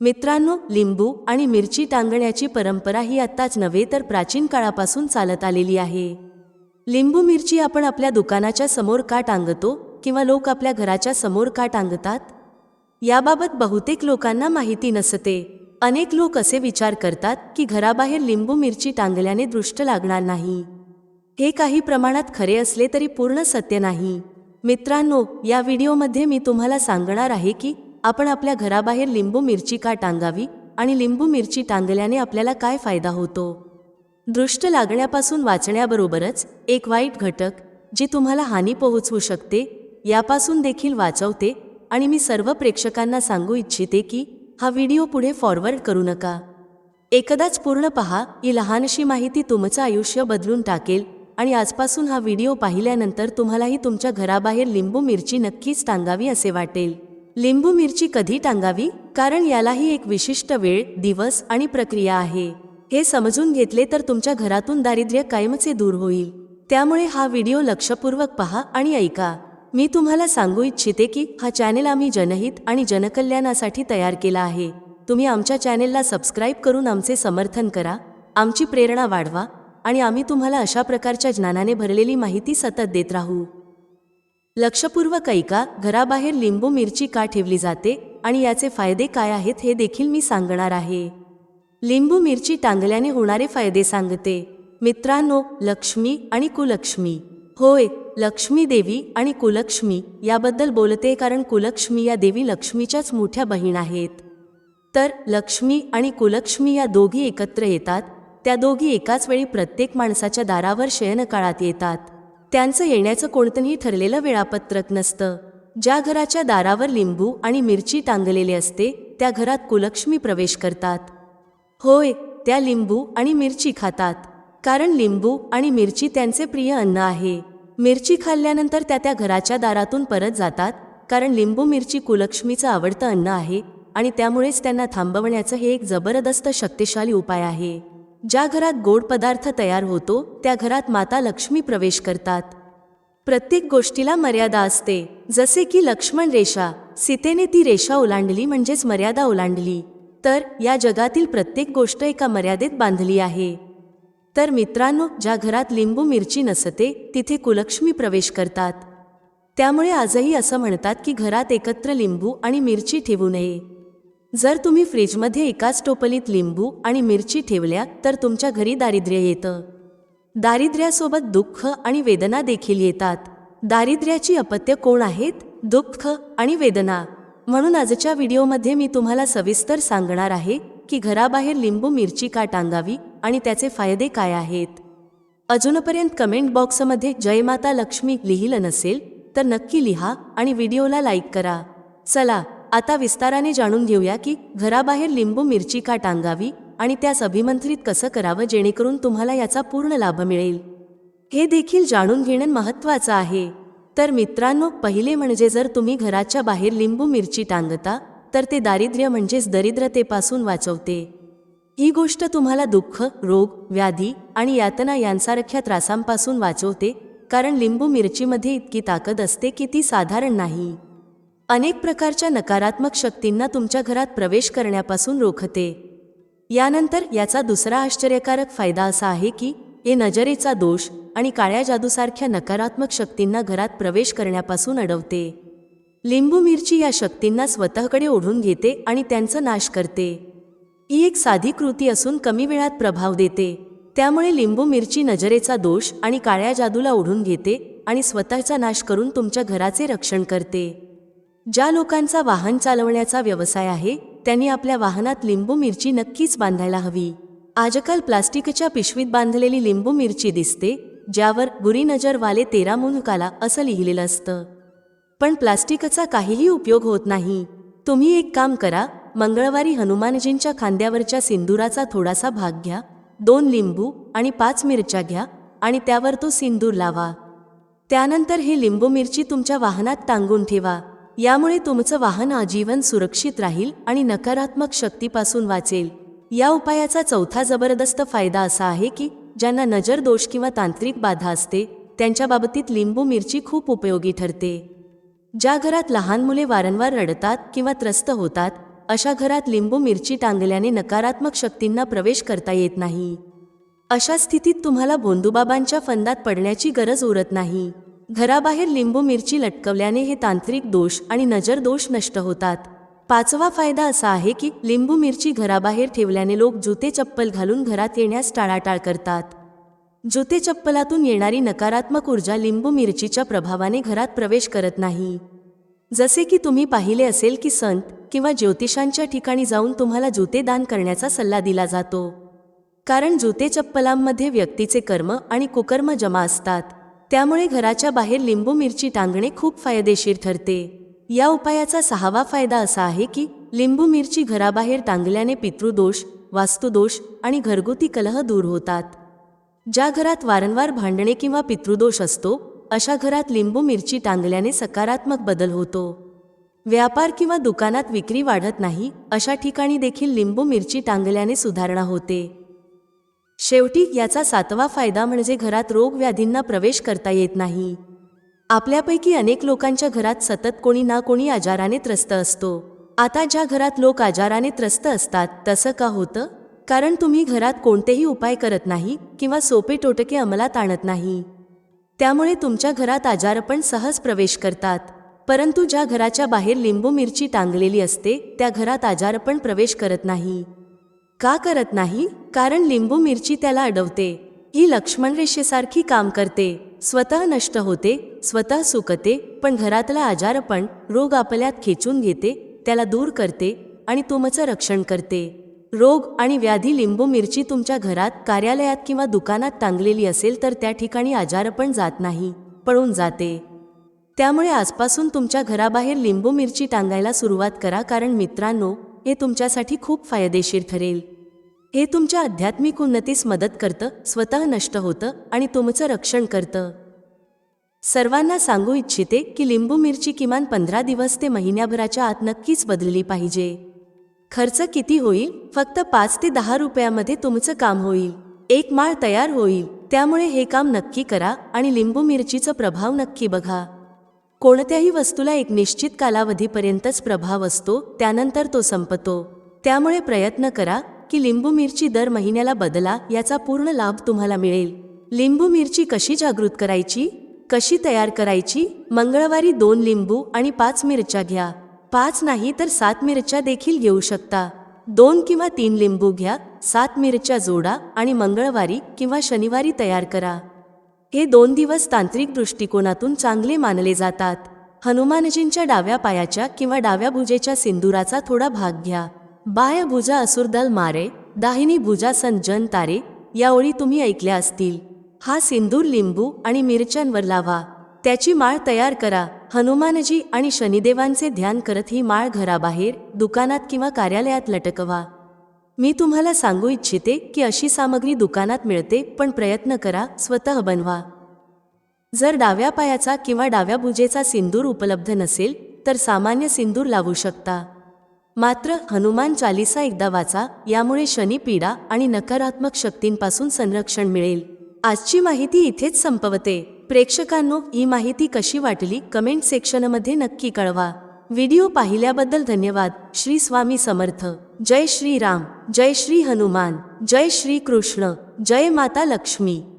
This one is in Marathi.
मित्रांनो लिंबू आणि मिरची टांगण्याची परंपरा ही आत्ताच नव्हे तर प्राचीन काळापासून चालत आलेली आहे. लिंबू मिरची आपण आपल्या दुकानाच्या समोर का टांगतो किंवा लोक आपल्या घराच्या समोर का टांगतात? याबाबत बहुतेक लोकांना माहिती नसते. अनेक लोक असे विचार करतात की घराबाहेर लिंबू मिरची टांगल्याने दृष्ट लागणार नाही. हे काही प्रमाणात खरे असले तरी पूर्ण सत्य नाही. मित्रांनो या व्हिडिओमध्ये मी तुम्हाला सांगणार आहे की आपण आपल्या घराबाहेर लिंबू मिरची का टांगावी आणि लिंबू मिरची टांगल्याने आपल्याला काय फायदा होतो? दृष्ट लागण्यापासून वाचण्याबरोबरच एक वाईट घटक जे तुम्हाला हानी पोहोचवू शकते यापासून देखील वाचवते आणि मी सर्व प्रेक्षकांना सांगू इच्छिते की हा व्हिडिओ पुढे फॉरवर्ड करू नका. एकदाच पूर्ण पहा ही लहानशी माहिती तुमचं आयुष्य बदलून टाकेल आणि आजपासून हा व्हिडिओ पाहिल्यानंतर तुम्हालाही तुमच्या घराबाहेर लिंबू मिरची नक्कीच टांगावी असे वाटेल. लिंबू मिरची कधी टांगावी? कारण यालाही एक विशिष्ट वेळ दिवस आणि प्रक्रिया आहे. हे समजून घेतले तर तुमच्या घरातून दारिद्र्य कायमचे दूर होईल. त्यामुळे हा व्हिडिओ लक्षपूर्वक पहा आणि ऐका. मी तुम्हाला सांगू इच्छिते की हा चॅनेल आम्ही जनहित आणि जनकल्याणासाठी तयार केला आहे. तुम्ही आमच्या चॅनेलला सबस्क्राईब करून आमचे समर्थन करा आमची प्रेरणा वाढवा आणि आम्ही तुम्हाला अशा प्रकारच्या ज्ञानाने भरलेली माहिती सतत देत राहू. लक्षपूर्वक ऐका घराबाहेर लिंबू मिरची का ठेवली जाते आणि याचे फायदे काय आहेत हे देखील मी सांगणार आहे. लिंबू मिरची टांगल्याने होणारे फायदे सांगते. मित्रांनो लक्ष्मी आणि कुलक्ष्मी. होय लक्ष्मी देवी आणि कुलक्ष्मी याबद्दल बोलते कारण कुलक्ष्मी या देवी लक्ष्मीच्याच मोठ्या बहीण आहेत. तर लक्ष्मी आणि कुलक्ष्मी या दोघी एकत्र येतात त्या दोघी एकाच वेळी प्रत्येक माणसाच्या दारावर शयनकाळात येतात. त्यांचं येण्याचं कोणतंही ठरलेलं वेळापत्रक नसतं. ज्या घराच्या दारावर लिंबू आणि मिरची टांगलेले असते त्या घरात कुलक्ष्मी प्रवेश करतात. होय त्या लिंबू आणि मिरची खातात. कारण लिंबू आणि मिरची त्यांचे प्रिय अन्न आहे. मिरची खाल्ल्यानंतर त्या त्या घराच्या दारातून परत जातात कारण लिंबू मिरची कुलक्ष्मीचं आवडतं अन्न आहे आणि त्यामुळेच त्यांना थांबवण्याचं हे एक जबरदस्त शक्तिशाली उपाय आहे. ज्या घरात गोड पदार्थ तयार होतो त्या घरात माता लक्ष्मी प्रवेश करतात. प्रत्येक गोष्टीला मर्यादा असते. जसे की लक्ष्मण रेषा सीतेने ती रेषा ओलांडली म्हणजेच मर्यादा ओलांडली. तर या जगातील प्रत्येक गोष्ट एका मर्यादेत बांधली आहे. तर मित्रांनो ज्या घरात लिंबू मिरची नसते तिथे कुलक्ष्मी प्रवेश करतात. त्यामुळे आजही असं म्हणतात की घरात एकत्र लिंबू आणि मिरची ठेवू नये. जर तुम्ही फ्रीजमध्ये एकाच टोपलीत लिंबू आणि मिरची ठेवल्या तर तुमच्या घरी दारिद्र्य येतं. दारिद्र्यासोबत दुःख आणि वेदना देखील येतात. दारिद्र्याची अपत्य कोण आहेत? दुःख आणि वेदना. म्हणून आजच्या व्हिडिओमध्ये मी तुम्हाला सविस्तर सांगणार आहे की घराबाहेर लिंबू मिरची का टांगावी आणि त्याचे फायदे काय आहेत. अजूनपर्यंत कमेंट बॉक्समध्ये जय माता लक्ष्मी लिहिलं नसेल तर नक्की लिहा आणि व्हिडिओला लाईक करा. चला आता विस्ताराने जाणून घेऊया की घराबाहेर लिंबू मिरची का टांगावी आणि त्यास अभिमंत्रित कसं करावं जेणेकरून तुम्हाला याचा पूर्ण लाभ मिळेल. हे देखील जाणून घेणं महत्त्वाचं आहे. तर मित्रांनो पहिले म्हणजे जर तुम्ही घराच्या बाहेर लिंबू मिरची टांगता तर ते दारिद्र्य म्हणजेच दरिद्रतेपासून वाचवते. ही गोष्ट तुम्हाला दुःख रोग व्याधी आणि यातना यांसारख्या त्रासांपासून वाचवते कारण लिंबू मिरचीमध्ये इतकी ताकद असते की ती साधारण नाही. अनेक प्रकारच्या नकारात्मक शक्तींना तुमच्या घरात प्रवेश करण्यापासून रोखते. यानंतर याचा दुसरा आश्चर्यकारक फायदा असा आहे की हे नजरेचा दोष आणि काळ्या जादूसारख्या नकारात्मक शक्तींना घरात प्रवेश करण्यापासून अडवते. लिंबू मिरची या शक्तींना स्वतःकडे ओढून घेते आणि त्यांचा नाश करते. ही एक साधी कृती असून कमी वेळात प्रभाव देते. त्यामुळे लिंबू मिरची नजरेचा दोष आणि काळ्या जादूला ओढून घेते आणि स्वतःचा नाश करून तुमच्या घराचे रक्षण करते. ज्या लोकांचा वाहन चालवण्याचा व्यवसाय आहे त्यांनी आपल्या वाहनात लिंबू मिरची नक्कीच बांधायला हवी. आजकाल प्लास्टिकच्या पिशवीत बांधलेली लिंबू मिरची दिसते ज्यावर बुरी नजर वाले तेरा मुनकाला असं लिहिलेलं असतं. पण प्लास्टिकचा काहीही उपयोग होत नाही. तुम्ही एक काम करा मंगळवारी हनुमानजींच्या खांद्यावरच्या सिंदुराचा थोडासा भाग घ्या दोन लिंबू आणि पाच मिरच्या घ्या आणि त्यावर तो सिंदूर लावा. त्यानंतर हे लिंबू मिरची तुमच्या वाहनात टांगून ठेवा. यामुळे तुमचं वाहन आजीवन सुरक्षित राहील आणि नकारात्मक शक्तीपासून वाचेल. या उपायाचा चौथा जबरदस्त फायदा असा आहे की ज्यांना नजर दोष किंवा तांत्रिक बाधा असते त्यांच्या बाबतीत लिंबू मिरची खूप उपयोगी ठरते. ज्या घरात लहान मुले वारंवार रडतात किंवा त्रस्त होतात अशा घरात लिंबू मिरची टांगल्याने नकारात्मक शक्तींना प्रवेश करता येत नाही. अशा स्थितीत तुम्हाला भोंदूबाबांच्या फंदात पडण्याची गरज उरत नाही. घराबाहेर लिंबू मिरची लटकवल्याने हे तांत्रिक दोष आणि नजर दोष नष्ट होतात. पाचवा फायदा असा आहे की लिंबू मिरची घराबाहेर ठेवल्याने लोक जुते चप्पल घालून घरात येण्यास टाळाटाळ करतात. जुते चप्पलातून येणारी नकारात्मक ऊर्जा लिंबू मिरचीच्या प्रभावाने घरात प्रवेश करत नाही. जसे की तुम्ही पाहिले असेल की संत किंवा ज्योतिषांच्या ठिकाणी जाऊन तुम्हाला जुते दान करण्याचा सल्ला दिला जातो. कारण जुते चप्पलांमध्ये व्यक्तीचे कर्म आणि कुकर्म जमा असतात. त्यामुळे घराच्या बाहेर लिंबू मिरची टांगणे खूप फायदेशीर ठरते. या उपायाचा सहावा फायदा असा आहे की लिंबू मिरची घराबाहेर टांगल्याने पितृदोष वास्तुदोष आणि घरगुती कलह दूर होतात. ज्या घरात वारंवार भांडणे किंवा पितृदोष असतो अशा घरात लिंबू मिरची टांगल्याने सकारात्मक बदल होतो. व्यापार किंवा दुकानात विक्री वाढत नाही अशा ठिकाणी देखील लिंबू मिरची टांगल्याने सुधारणा होते. शेवटी याचा सातवा फायदा म्हणजे घरात रोगव्याधींना प्रवेश करता येत नाही. आपल्यापैकी अनेक लोकांच्या घरात सतत कोणी ना कोणी आजाराने त्रस्त असतो. आता ज्या घरात लोक आजाराने त्रस्त असतात तसं का होतं? कारण तुम्ही घरात कोणतेही उपाय करत नाही किंवा सोपे टोटके अंमलात आणत नाही. त्यामुळे तुमच्या घरात आजारपण सहज प्रवेश करतात. परंतु ज्या घराच्या बाहेर लिंबू मिरची टांगलेली असते त्या घरात आजारपण प्रवेश करत नाही. का करत नाही? कारण लिंबू मिरची त्याला अडवते. ही लक्ष्मण रेषेसारखी काम करते. स्वतः नष्ट होते स्वतः सुकते पण घरातला आजारपण रोग आपल्यात खेचून घेते त्याला दूर करते आणि तुमचं रक्षण करते. रोग आणि व्याधी लिंबू मिरची तुमच्या घरात कार्यालयात किंवा दुकानात टांगलेली असेल तर त्या ठिकाणी आजारपण जात नाही पळून जाते. त्यामुळे आजपासून तुमच्या घराबाहेर लिंबू मिरची टांगायला सुरुवात करा कारण मित्रांनो हे तुमच्यासाठी खूप फायदेशीर ठरेल. हे तुमच्या आध्यात्मिक उन्नतीस मदत करतं स्वतः नष्ट होतं आणि तुमचं रक्षण करतं. सर्वांना सांगू इच्छिते की लिंबू मिरची किमान पंधरा दिवस ते महिन्याभराच्या आत नक्कीच बदलली पाहिजे. खर्च किती होईल? फक्त पाच ते दहा रुपयामध्ये तुमचं काम होईल. एक माळ तयार होईल. त्यामुळे हे काम नक्की करा आणि लिंबू मिरचीचा प्रभाव नक्की बघा. कोणत्याही वस्तूला एक निश्चित कालावधीपर्यंतच प्रभाव असतो त्यानंतर तो संपतो. त्यामुळे प्रयत्न करा की लिंबू मिरची दर महिन्याला बदला याचा पूर्ण लाभ तुम्हाला मिळेल. लिंबू मिरची कशी जागृत करायची? कशी तयार करायची? मंगळवारी दोन लिंबू आणि पाच मिरच्या घ्या. पाच नाही तर सात मिरच्या देखील घेऊ शकता. दोन किंवा तीन लिंबू घ्या सात मिरच्या जोडा आणि मंगळवारी किंवा शनिवारी तयार करा. हे दोन दिवस तांत्रिक दृष्टिकोनातून चांगले मानले जातात. हनुमानजींच्या डाव्या पायाच्या किंवा डाव्या भुजेच्या सिंदुराचा थोडा भाग घ्या. बाय भुजा असुरदल मारे दाहिनी भुजा सन जन तारे या ओळी तुम्ही ऐकल्या असतील. हा सिंदूर लिंबू आणि मिरच्यांवर लावा. त्याची माळ तयार करा. हनुमानजी आणि शनिदेवांचे ध्यान करत ही माळ घराबाहेर दुकानात किंवा कार्यालयात लटकवा. मी तुम्हाला सांगू इच्छिते की अशी सामग्री दुकानात मिळते पण प्रयत्न करा स्वतः बनवा. जर डाव्या पायाचा किंवा डाव्या भुजेचा सिंदूर उपलब्ध नसेल तर सामान्य सिंदूर लावू शकता. मात्र हनुमान चालिसा एकदा वाचा यामुळे शनी पीडा आणि नकारात्मक शक्तींपासून संरक्षण मिळेल. आजची माहिती इथेच संपवते. प्रेक्षकांनो ही माहिती कशी वाटली कमेंट सेक्शनमध्ये नक्की कळवा. व्हिडिओ पाहिल्याबद्दल धन्यवाद. श्री स्वामी समर्थ. जय श्री राम. जय श्री हनुमान. जय श्री कृष्ण. जय माता लक्ष्मी.